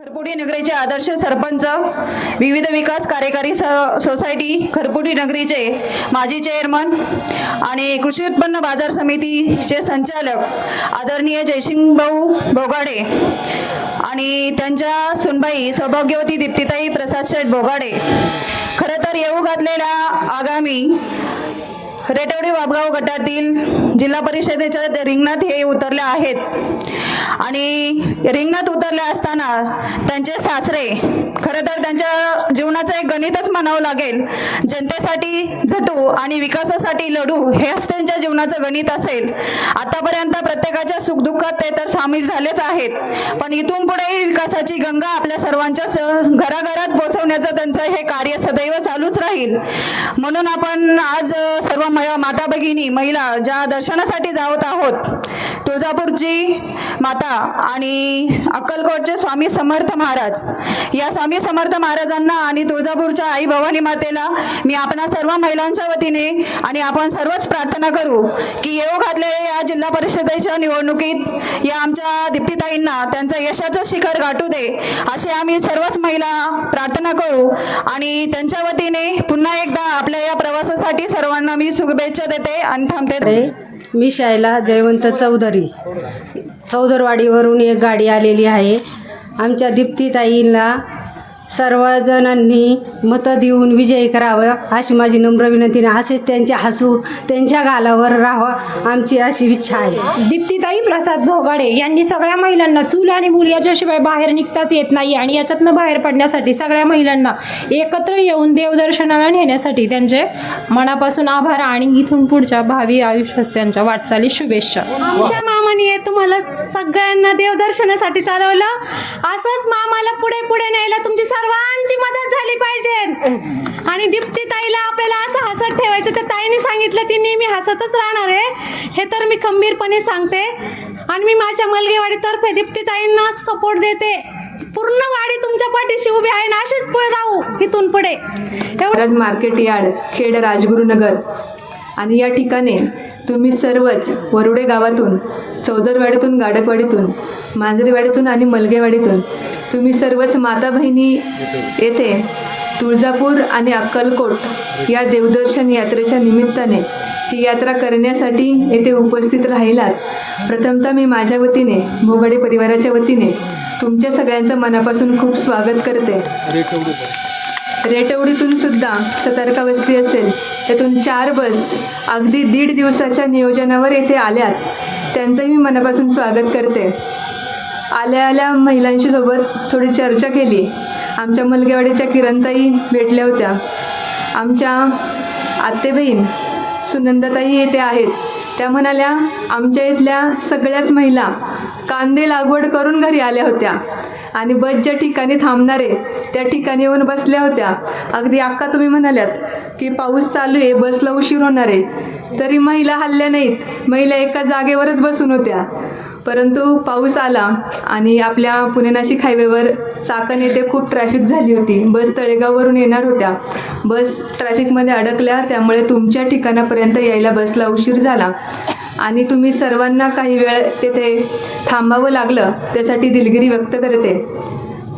खरपुडी नगरीचे आदर्श सरपंच विविध विकास कार्यकारी स सोसायटी खरपुडी नगरीचे माजी चेअरमन आणि कृषी उत्पन्न बाजार समितीचे संचालक आदरणीय जयसिंगभाऊ बोगाडे आणि त्यांच्या सुनबाई सौभाग्यवती दीप्तिताई प्रसाद शेठ बोगाडे. खरं तर येऊ घातलेल्या आगामी रेटवडी वाबगाव गटातील जिल्हा परिषदेच्या रिंगणात हे उतरले आहेत. आणि रिंगणात उतरले असताना त्यांचे सासरे खरं तर त्यांच्या जीवनाचं एक गणितच म्हणावं लागेल. जनतेसाठी झटू आणि विकासासाठी लढू हेच त्यांच्या जीवनाचं गणित असेल. आतापर्यंत प्रत्येकाच्या सुखदुःखात ते तर सामील झालेच आहेत. पण इथून पुढेही विकासाची गंगा आपल्या सर्वांच्या घराघरात पोचवण्याचं त्यांचं हे कार्य सदैव चालूच राहील. म्हणून आपण आज सर्व माता भगिनी महिला ज्या दर्शनासाठी जावत आहोत तुळजापूरची माता आणि अक्कलकोटचे स्वामी समर्थ महाराज या स्वामी समर्थ महाराजांना आणि तुळजापूरच्या आई भवानी मातेला मी आपणा सर्व महिलांच्या वतीने आणि आपण सर्वच प्रार्थना करू की येऊ घातलेल्या या जिल्हा परिषदेच्या निवडणुकीत या आमच्या दीप्तीताईंना त्यांचं यशाचं शिखर गाठू दे असे आम्ही सर्वच महिला प्रार्थना करू. आणि त्यांच्या वतीने पुन्हा एकदा आपल्या या प्रवासासाठी सर्वांना मी शुभेच्छा देते आणि थांबते. मी शायला जयवंत चौधरी. चौधरवाडीवरून एक गाडी आलेली आहे. आमच्या दीप्तीताईंना सर्वजणांनी मतं देऊन विजयी करावं अशी माझी नम्र विनंती. असेच त्यांचे हसू त्यांच्या गालावर राहावं आमची अशी इच्छा आहे दीप्तीताई प्रसाद भोगाडे यांनी सगळ्या महिलांना चूल आणि मूल याच्याशिवाय बाहेर निघताच येत नाही आणि याच्यातनं बाहेर पडण्यासाठी सगळ्या महिलांना एकत्र येऊन देवदर्शनाला नेण्यासाठी त्यांचे मनापासून आभार आणि इथून पुढच्या भावी आयुष्यास त्यांच्या वाटचाली शुभेच्छा आमच्या मामाने तुम्हाला सगळ्यांना देवदर्शनासाठी चालवलं असंच मामाला पुढे पुढे न्यायला तुमची सर्वांची मदत झाली पाहिजे. आणि दीप्ती ताईला आपल्याला असं हसत ठेवायचं तर ताईने सांगितलं ती नेहमी हसतच राहणार आहे. हे तर मी खंबीरपणे सांगते. आणि मी माझ्या मलगेवाडीतर्फे दीप्ती ताईंना सपोर्ट देते. पूर्ण वाडी तुमच्या पाठीशी उभी आहे ना असेच पुढे राहू इथून पुढे. एवढंच मार्केट यार्ड खेड राजगुरुनगर. आणि या ठिकाणी तुम्ही सर्वच वरुडे गावातून चौदरवाडीतून गाडकवाडीतून मांजरीवाडीतून आणि मलगेवाडीतून तुम्ही सर्वच माता बहिणी येथे तुळजापूर आणि अक्कलकोट या देवदर्शन यात्रेच्या निमित्ताने ही यात्रा करण्यासाठी येथे उपस्थित राहिलात. प्रथमतः मी माझ्या वतीने मोगाडे परिवाराच्या वतीने तुमच्या सगळ्यांचं मनापासून खूप स्वागत करते. रेटवडीतून सुद्धा सतर्का वस्ती असेल. त्यातून चार बस अगदी दीड दिवसाच्या नियोजनावर येथे आल्यात. त्यांचंही मी मनापासून स्वागत करते. आल्या आल्या महिलांशी सोबत थोडी चर्चा केली. आमच्या मुलगेवाडीच्या किरणताई भेटल्या होत्या. आमच्या आत्तेबहीण सुनंदाताई येथे आहेत. त्या म्हणाल्या आमच्या इथल्या सगळ्याच महिला कांदे लागवड करून घरी आल्या होत्या आणि बस ज्या ठिकाणी थांबणारे त्या ठिकाणी येऊन बसल्या होत्या. अगदी अक्का तुम्ही म्हणाल्यात की पाऊस चालू आहे बसला उशीर होणार आहे. तरी महिला हल्ल्या नाहीत. महिला एका जागेवरच बसून होत्या. परंतु पाऊस आला आणि आपल्या पुणे नाशिक हायवेवर चाकण येथे खूप ट्रॅफिक झाली होती. बस तळेगाववरून येणार होत्या. बस ट्रॅफिकमध्ये अडकल्या त्यामुळे तुमच्या ठिकाणापर्यंत यायला बसला उशीर झाला. आणि तुम्ही सर्वांना काही वेळ तेथे थांबावं लागलं त्यासाठी दिलगिरी व्यक्त करते.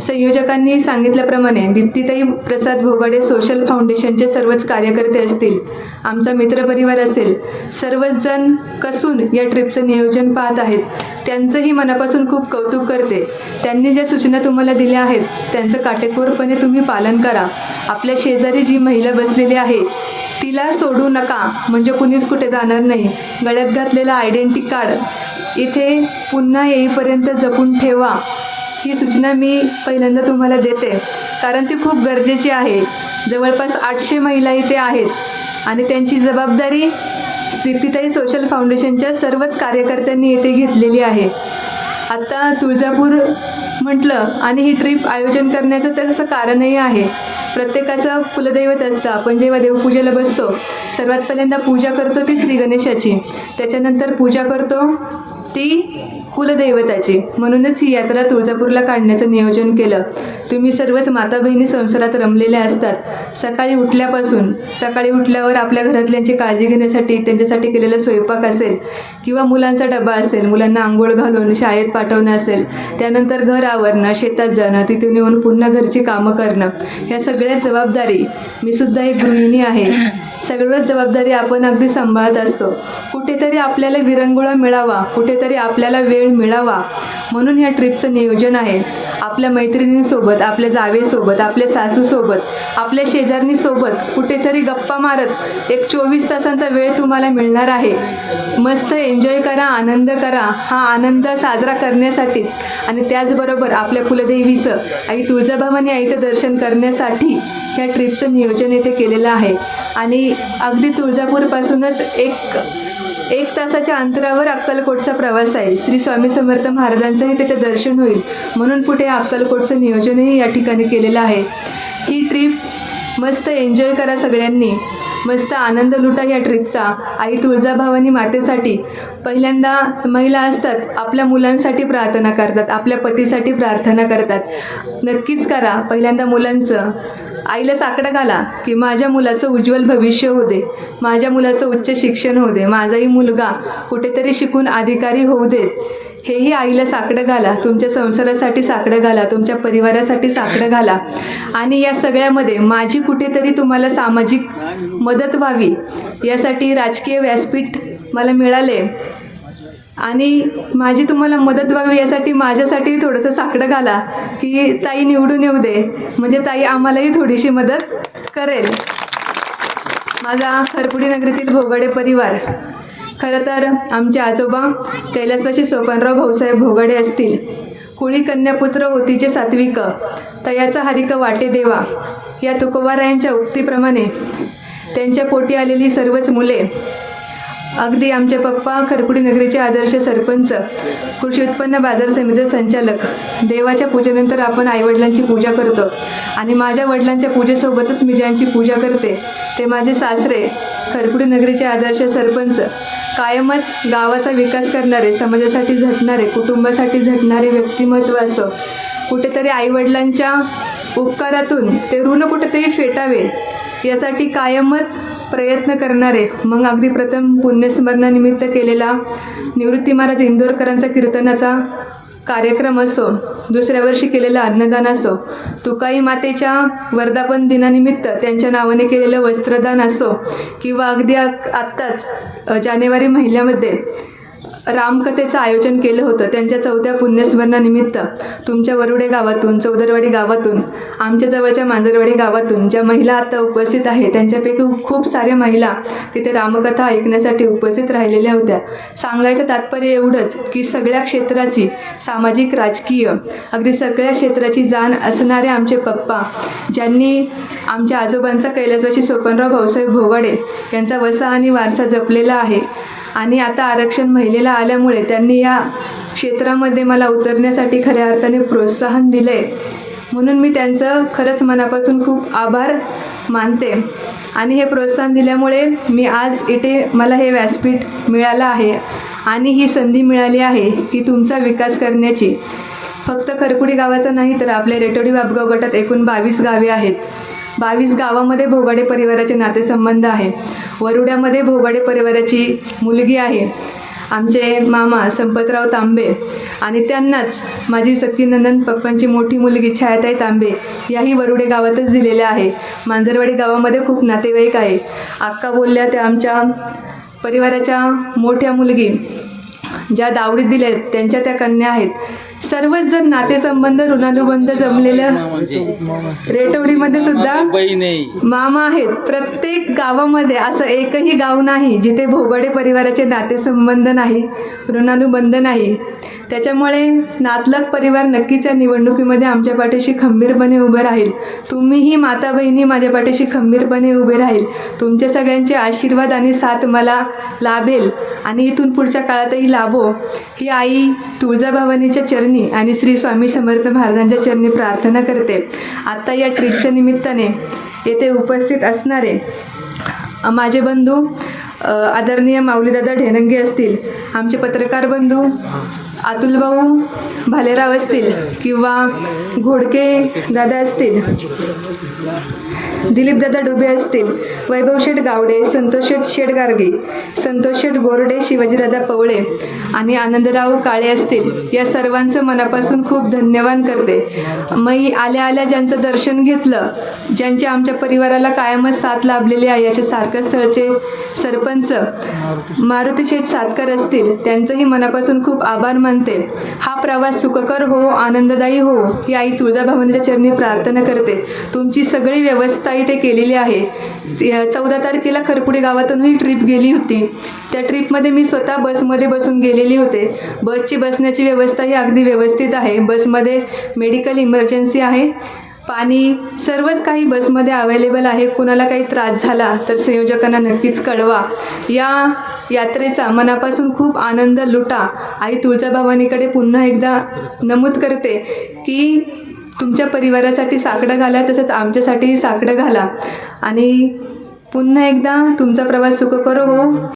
संयोजकांनी सांगितल्याप्रमाणे दीप्तीताई प्रसाद भोगाडे सोशल फाउंडेशनचे सर्वच कार्यकर्ते असतील. आमचा मित्रपरिवार असेल. सर्वच जण कसून या ट्रिपचं नियोजन पाहत आहेत. त्यांचंही मनापासून खूप कौतुक करते. त्यांनी ज्या सूचना तुम्हाला दिल्या आहेत त्यांचं काटेकोरपणे तुम्ही पालन करा. आपल्या शेजारी जी महिला बसलेली आहे तिला सोडू नका. म्हणजे कुणीच कुठे जाणार नाही. गळ्यात घातलेला आयडेंटी कार्ड इथे पुन्हा येईपर्यंत जपून ठेवा. ही सूचना मी पहिल्यांदा तुम्हाला देते. कारण ती खूप गरजेची आहे. जवळपास आठशे महिला इथे आहेत. आणि त्यांची जबाबदारी स्थितीताई सोशल फाउंडेशनच्या सर्वच कार्यकर्त्यांनी येथे घेतलेली आहे. आत्ता तुळजापूर म्हटलं आणि ही ट्रीप आयोजन करण्याचं तसं कारणही आहे. प्रत्येकाचं कुलदैवत असतं. आपण जेव्हा देवपूजेला बसतो सर्वात पहिल्यांदा पूजा करतो ती श्री गणेशाची. त्याच्यानंतर पूजा करतो ती कुलदैवताची. म्हणूनच ही यात्रा तुळजापूरला काढण्याचं नियोजन केलं. तुम्ही सर्वच माता बहिणी संसारात रमलेल्या असतात. सकाळी उठल्यापासून सकाळी उठल्यावर आपल्या घरातल्यांची काळजी घेण्यासाठी त्यांच्यासाठी केलेला स्वयंपाक असेल किंवा मुलांचा डबा असेल मुलांना आंघोळ घालून शाळेत पाठवणं असेल त्यानंतर घर आवरणं शेतात जाणं तिथून येऊन पुन्हा घरची कामं करणं ह्या सगळ्या जबाबदारी मी सुद्धा एक गृहिणी आहे. सगळ्याच जबाबदारी आपण अगदी सांभाळत असतो. कुठेतरी आपल्याला विरंगुळा मिळावा कुठेतरी आपल्याला वेळ वेळ मिळावा म्हणून ह्या ट्रिपचं नियोजन आहे. आपल्या मैत्रिणींसोबत आपल्या जावेसोबत आपल्या सासूसोबत आपल्या शेजारणीसोबत कुठेतरी गप्पा मारत एक चोवीस तासांचा वेळ तुम्हाला मिळणार आहे. मस्त एन्जॉय करा आनंद करा. हा आनंद साजरा करण्यासाठीच आणि त्याचबरोबर आपल्या कुलदेवीचं आई तुळजाभवानी आईचं दर्शन करण्यासाठी ह्या ट्रिपचं नियोजन येथे केलेलं आहे. आणि अगदी तुळजापूरपासूनच एक एक तासाच्या अंतरावर अक्कलकोटचा प्रवास आहे. श्री स्वामी समर्थ महाराजांचंही तिथे दर्शन होईल. म्हणून पुढे अक्कलकोटचं नियोजनही या ठिकाणी केलेलं आहे. ही ट्रिप मस्त एन्जॉय करा सगळ्यांनी. मस्त आनंद लुटा या ट्रिपचा आई तुळजाभवानी मातेसाठी. पहिल्यांदा महिला असतात आपल्या मुलांसाठी प्रार्थना करतात आपल्या पतीसाठी प्रार्थना करतात. नक्कीच करा पहिल्यांदा मुलांचं. आईला साकडं घाला की माझ्या मुलाचं उज्ज्वल भविष्य होऊ दे. माझ्या मुलाचं उच्च शिक्षण होऊ दे. माझाही मुलगा कुठेतरी शिकून अधिकारी होऊ देत हेही आईला साकडं घाला. तुमच्या संसारासाठी साकडं घाला. तुमच्या परिवारासाठी साकडं घाला. आणि या सगळ्यामध्ये माझी कुठेतरी तुम्हाला सामाजिक मदत व्हावी. यासाठी राजकीय व्यासपीठ मला मिळाले. आणि माझी तुम्हाला मदत व्हावी यासाठी माझ्यासाठी थोडंसं साकडं घाला की ताई निवडून येऊ दे. म्हणजे ताई आम्हालाही थोडीशी मदत करेल. माझा खरपुडी नगरीतील भोगाडे परिवार. खरं तर आमचे आजोबा कैलासवाशी सोपानराव भाऊसाहेब भोगाडे असतील. कुळी कन्यापुत्र होतीचे सात्विक तयाचा हरिक वाटे देवा. या तुकोबारायांच्या उक्तीप्रमाणे त्यांच्या पोटी आलेली सर्वच मुले अगदी आमचे पप्पा खरपुडी नगरीचे आदर्श सरपंच कृषी उत्पन्न बाजार समितीचे संचालक. देवाच्या पूजेनंतर आपण आईवडिलांची पूजा करतो आणि माझ्या वडिलांच्या पूजेसोबतच मी ज्यांची पूजा करते ते माझे सासरे खरपुडी नगरीचे आदर्श सरपंच. कायमच गावाचा विकास करणारे समाजासाठी झटणारे कुटुंबासाठी झटणारे व्यक्तिमत्व असो कुठेतरी आईवडिलांच्या उपकारातून ते ऋण कुठेतरी फेटावे यासाठी कायमच प्रयत्न करणारे. मग अगदी प्रथम पुण्यस्मरणानिमित्त केलेला निवृत्ती महाराज इंदोरकरांचा कीर्तनाचा कार्यक्रम असो दुसऱ्या वर्षी केलेलं अन्नदान असो तुकाई मातेच्या वर्धापन दिनानिमित्त त्यांच्या नावाने केलेलं वस्त्रदान असो किंवा अगदी आत्ताच जानेवारी महिन्यामध्ये रामकथेचं आयोजन केलं होतं. त्यांच्या चौथ्या पुण्यस्मरणानिमित्त तुमच्या वरुडे गावातून चौदरवाडी गावातून आमच्या जवळच्या मांजरवाडी गावातून ज्या महिला आता उपस्थित आहेत त्यांच्यापैकी खूप साऱ्या महिला तिथे रामकथा ऐकण्यासाठी उपस्थित राहिलेल्या होत्या. सांगायचं तात्पर्य एवढंच की सगळ्या क्षेत्राची सामाजिक राजकीय अगदी सगळ्या क्षेत्राची जाण असणारे आमचे पप्पा ज्यांनी आमच्या आजोबांचा कैलासवाशी सोपनराव भाऊसाहेब भोगाडे यांचा वसा आणि वारसा जपलेला आहे. आणि आता आरक्षण महिलेला आल्यामुळे त्यांनी या क्षेत्रामध्ये मला उतरण्यासाठी खऱ्या अर्थाने प्रोत्साहन दिलं आहे म्हणून मी त्यांचं खरंच मनापासून खूप आभार मानते. आणि हे प्रोत्साहन दिल्यामुळे मी आज इथे मला हे व्यासपीठ मिळालं आहे आणि ही संधी मिळाली आहे की तुमचा विकास करण्याची. फक्त खरकुडी गावाचा नाही तर आपल्या रेटोडी बाबगाव गटात एकूण बावीस गावे आहेत. बावीस गावामध्ये भोगाडे परिवाराचे नातेसंबंध आहे. वरुड्यामध्ये भोगाडे परिवाराची मुलगी आहे. आमचे मामा संपतराव तांबे आणि त्यांनाच माझी सख्खी नंदन पप्पांची मोठी मुलगी छायाताई तांबे याही वरुडे गावातच दिलेल्या आहे. मांजरवाडी गावामध्ये खूप नातेवाईक आहे. अक्का बोलल्या त्या आमच्या परिवाराच्या मोठ्या मुलगी ज्या दावडीत दिल्या आहेत त्यांच्या त्या कन्या आहेत. सर्वच जर नातेसंबंध ऋणानुबंध जमलेलं रेटवडीमध्ये सुद्धा मामा आहेत. प्रत्येक गावामध्ये असं एकही गाव नाही जिथे भोगडे परिवाराचे नातेसंबंध नाही ऋणानुबंध नाही. त्याच्यामुळे नातलग परिवार नक्कीच या निवडणुकीमध्ये आमच्या पाठीशी खंबीरपणे उभे राहील. तुम्हीही माता बहिणी माझ्या पाठीशी खंबीरपणे उभे राहील. तुमच्या सगळ्यांचे आशीर्वाद आणि साथ मला लाभेल आणि इथून पुढच्या काळातही लाभो. ही आई तुळजाभवानीच्या चरणी आणि श्री स्वामी समर्थ महाराजांच्या चरणी प्रार्थना करते. आत्ता या ट्रिपच्या निमित्ताने येथे उपस्थित असणारे माझे बंधू आदरणीय माऊलीदादा ढेरंगे असतील आमचे पत्रकार बंधू अतुलभाऊ भालेराव असतील किंवा घोडके दादा असतील दिलीपदादा डोबे असतील वैभव शेठ गावडे संतोष शेठ शेडगार्गे संतोष शेठ गोरडे शिवाजीदादा पवळे आणि आनंदराव काळे असतील या सर्वांचं मनापासून खूप धन्यवाद करते. मी आल्या आल्या ज्यांचं दर्शन घेतलं ज्यांच्या आमच्या परिवाराला कायमच साथ लाभलेली आहे अशा सारखं स्थळचे सरपंच मारुती शेठ सातकर असतील त्यांचंही मनापासून खूप आभार मानते. हा प्रवास सुखकर हो आनंददायी हो ही आई तुळजाभवानीच्या चरणी प्रार्थना करते. तुमची सगळी व्यवस्था इथे केलेली आहे. चौदा तारखेला खरपुडे गावातूनही ट्रिप गेली होती. त्या ट्रिपमध्ये मी स्वतः बसमध्ये बसून गेलेली होते. बसची बसण्याची व्यवस्था ही अगदी व्यवस्थित आहे. बसमध्ये मेडिकल इमर्जन्सी आहे. पाणी सर्वच काही बसमध्ये अवेलेबल आहे. कुणाला काही त्रास झाला तर संयोजकांना नक्कीच कळवा. या यात्रेचा मनापासून खूप आनंद लुटा. आई तुळजाभवानीकडे पुन्हा एकदा नमूद करते की तुमच्या परिवारासाठी साकडं घाला तसंच आमच्यासाठीही साकडं घाला. आणि पुन्हा एकदा तुमचा प्रवास सुखकर हो.